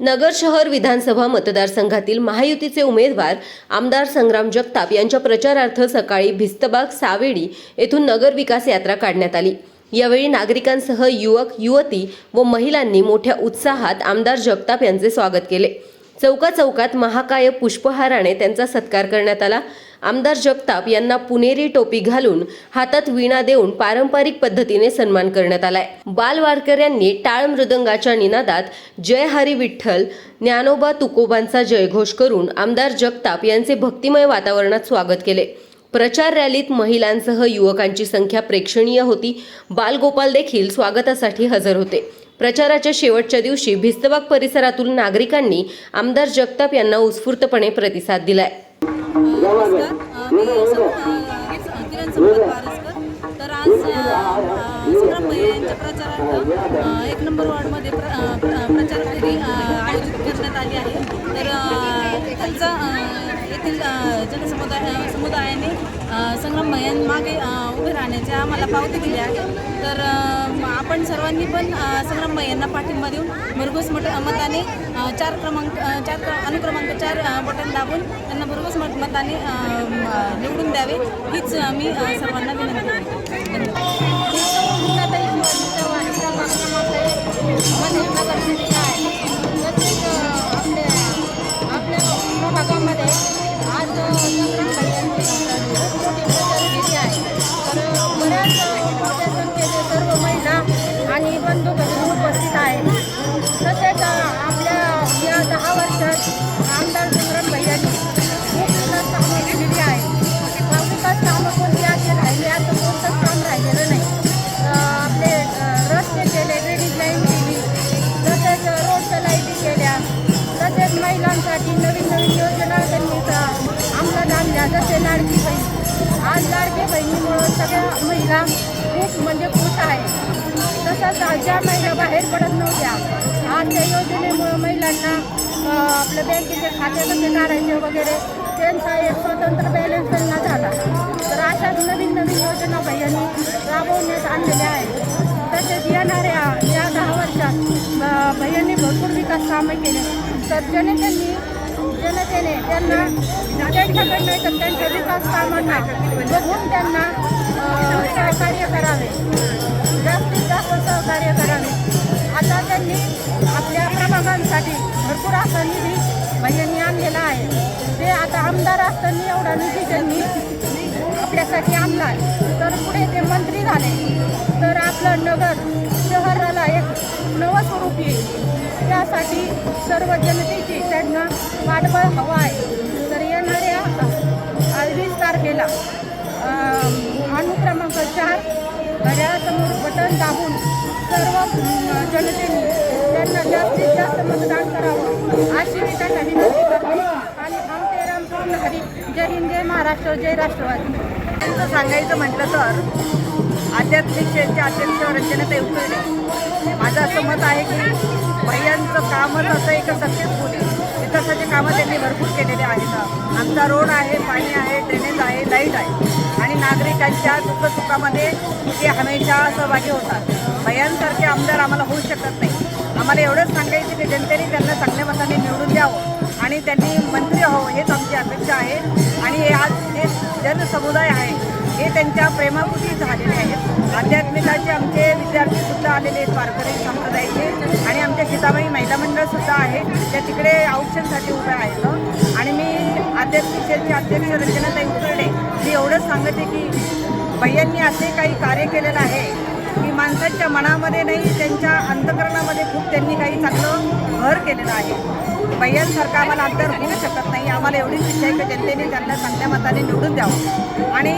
नगर शहर विधानसभा मतदारसंघातील महायुतीचे उमेदवार आमदार संग्राम जगताप यांच्या प्रचारार्थ सकाळी भिस्तबाग सावेडी येथून नगर विकास यात्रा काढण्यात आली. यावेळी नागरिकांसह युवक युवती व महिलांनी मोठ्या उत्साहात आमदार जगताप यांचे स्वागत केले. चौका चौकात महाकाय पुष्पहाराने त्यांचा सत्कार करण्यात आला. आमदार जगताप यांना पुणेरी टोपी घालून हातात वीणा देऊन पारंपरिक पद्धतीने सन्मान करण्यात आलाय. बाल वारकऱ्यांनी टाळ मृदंगाच्या निनादात जय हरी विठ्ठल ज्ञानोबा तुकोबांचा जयघोष करून आमदार जगताप यांचे भक्तिमय वातावरणात स्वागत केले. प्रचार रॅलीत महिलांसह युवकांची संख्या प्रेक्षणीय होती. बालगोपाल देखील स्वागतासाठी हजर होते. प्रचाराच्या शेवटच्या दिवशी भिस्तबाग परिसरातून नागरिकांनी आमदार जगताप यांना उत्स्फूर्तपणे प्रतिसाद दिलाय. नमस्कार. मी सं- अ, किरण पारसकर तर आज अ, संग्राम भैया यांच्या प्रचारार्थ एक नंबर वॉर्डमध्ये प्र प्रचार फेरी आयोजित करण्यात आली आहे तर अ, त्यांचा येथील जनसमुदाय समुदायाने अ, संग्राम उभे राहण्याची आम्हाला पावती दिली आहे तर आपण सर्वांनी पण अ, संग्राम पाठिंबा देऊन भरघोस मत मताने चार क्रमांक चार अनुक्रमांक चार बटन दाबून त्यांना भरघोस मत मताने निवडून द्यावे. हीच मी सर्वांना विनंती करते. बंधू भगिनी उपस्थित आहे तसेच आपल्या या दहा वर्षात आमदार संग्राम भैयानी खूप विकास कामं केलेली आहे विकास कामं कोणती असे राहिले आता कोणतंच काम राहिलेलं नाही. आपले रस्ते केले ड्रेनेज लाईन केली तसेच रोडच्या लाईटी केल्या तसेच महिलांसाठी नवीन नवीन योजना त्यांनी आमदार अंमलात आणल्या जसे लाडकी बहीण. आज लाडकी बहिणीमुळं सगळ्या महिला खूप म्हणजे खुश आहे तसंच ज्या महिला बाहेर पडत नव्हत्या आज त्या योजनेमुळं महिलांना आपल्या आपलं बँकेचे खाते कसे काढायचे वगैरे त्यांचा एक स्वतंत्र बॅलन्स त्यांना झाला. तर अशाच नवीन नवीन योजना भैयांनी राबवण्यात आणलेल्या आहेत. तसेच येणाऱ्या या दहा वर्षात अं, भैयांनी भरपूर विकास कामे केले. तर जनतेने जनतेने त्यांना त्यांच्याकडे नाही तर त्यांच्या विकास कामांना बघून त्यांना सहकार्य करावे. जास्तीत जास्त सहकार्य करावे. आता त्यांनी आपल्या प्रभागांसाठी भरपूर असा निधी भैयांनी आणलेला आहे. ते आता आमदार असताना एवढा निधी त्यांनी आपल्यासाठी आणला तर पुढे ते मंत्री झाले. तर आपलं नगर शहराला एक नवं स्वरूप येईल. त्यासाठी सर्व जनतेची त्यांना पाठबळ हवं आहे. तर येणाऱ्या अ, वीस तारखेला अनुक्रमांक चार घड्याळासमोर बटन दाबून सर्व जनतेने त्यांना जास्तीत जास्त मतदान करावं अशी मी त्यांना विनंती करते. आणि आमचे रामकृष्ण हरी. जय हिंद जय महाराष्ट्र जय राष्ट्रवादी. त्यांचं सांगायचं म्हटलं तर आध्यात्मिक सेलचे अध्यक्ष रचनेत उकळणे माझं असं मत आहे की भैयांचं कामच असं एक सक्सेसफुल आहे. विकासाचे कामं त्यांनी भरपूर केलेले आहेत. आमचा रोड आहे पाणी आहे ड्रेनेज आहे लाइट आहे. आणि नागरिकांच्या दुःखसुखामध्ये ते हमेशा सहभागी होतात. भैयांसारखे आमदार आम्हाला होऊ शकत नाही. आम्हाला एवढंच सांगायचं की जनतेने त्यांना चांगल्या मताने निवडून द्यावं. आणि त्यांनी मंत्री हो हेच आमची अपेक्षा आहे. आणि हे आज जे जनसमुदाय आहे हे त्यांच्या प्रेमापुटी झालेले आहेत. आध्यात्मिकाचे आमचे विद्यार्थीसुद्धा आलेले आहेत वारकरी संप्रदायाचे. आणि आमच्या सीताबाई महिला मंडळसुद्धा आहे त्या तिकडे औषधसाठी उभ्या आहेत. आणि मी आध्यात्मिक सेलचे अध्यक्ष रचनाताई उकरडे मी एवढंच सांगते की भैयांनी असे काही कार्य केलेलं आहे की माणसांच्या मनामध्ये नाही त्यांच्या अंतकरणामध्ये खूप त्यांनी काही चांगलं भर केलेलं आहे. भैयांसारखं आम्हाला आमदार होऊ शकत नाही. आम्हाला एवढीच इच्छा आहे की जनतेने त्यांना चांगल्या मताने निवडून द्यावं. आणि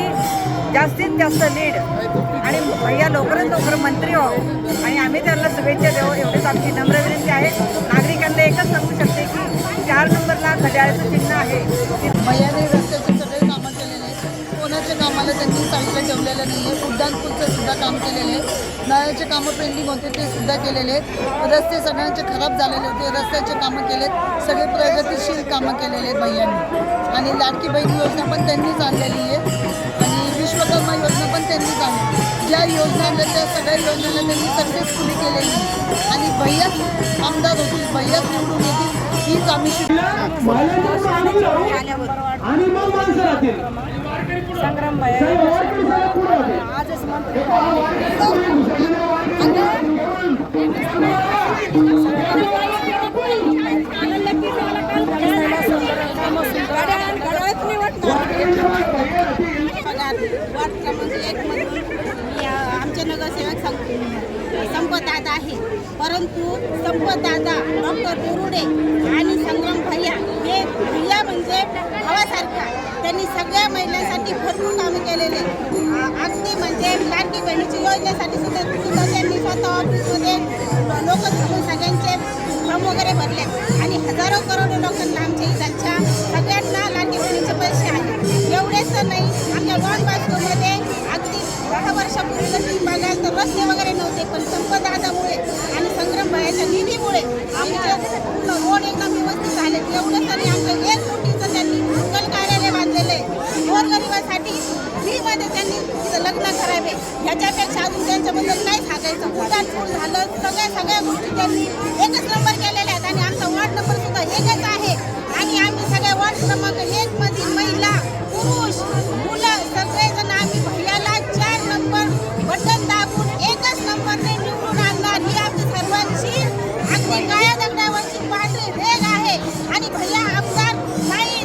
जास्तीत जास्त लीड आणि भैया लवकरात लवकर मंत्री व्हावं. आणि आम्ही त्यांना शुभेच्छा देऊ. एवढीच आमची नम्र विनंती आहे. नागरिकांना एकच सांगू शकते की चार नंबरला घड्याळचं नळाचे कामं पेंडिंग होते ते सुद्धा केलेले आहेत. रस्ते सगळ्यांचे खराब झालेले होते रस्त्याचे कामं केलेत. सगळे प्रगतिशील कामं केलेले आहेत भैयांनी. आणि लाडकी बहीण योजना पण त्यांनीच आणलेली आहे. आणि विश्वकर्मा योजना पण त्यांनीच आणली ज्या योजना त्या सगळ्या योजनांना त्यांनी सक्सेसफुली केलेली आहे. आणि भैयाच आमदार होतील भैयाच निवडून येतील हीच आम्ही संग्राम आजच मंत्री आहे परंतु संपदादा डॉक्टर बोरुडे आणि संग्राम भैया हे भैया म्हणजे भावासारखा. त्यांनी सगळ्या महिलांसाठी भरपूर कामं केलेले अगदी म्हणजे लाडकी बहिणीची योजनेसाठी सुद्धा सुद्धा त्यांनी स्वतः ऑफिसमध्ये लोक सगळ्यांचे फॉर्म वगैरे भरले. आणि हजारो करोडो लोकांना आमच्या त्यांच्या सगळ्यांना लाडकी बहिणीचे पैसे आले एवढेच तर नाही आमच्या डॉन बास्कोमध्ये अगदी दहा वर्षापूर्वी जर बघाल तर रस्ते वगैरे नव्हते पण संपदादा संग्राम निधीमुळे आमच्या पूर्ण रोड एकदम व्यवस्थित झाले. एवढंच आणि आमचं एक कोटीचं त्यांनी मंगल कार्यालय बांधलेलं आहे. गोरगरिबासाठी फ्रीमध्ये त्यांनी तिथं लग्न करावे. ह्याच्यापेक्षा अजून त्यांच्याबद्दल नाही सांगायचं. उड्डाण पूल झालं सगळ्या सगळ्या गोष्टी त्यांनी एकच नंबर केलेल्या आहेत आणि आमचा वार्ड नंबर सुद्धा एकच आहे. आणि आम्ही सगळ्या वार्ड क्रमांक एकमधील महिला पुरुष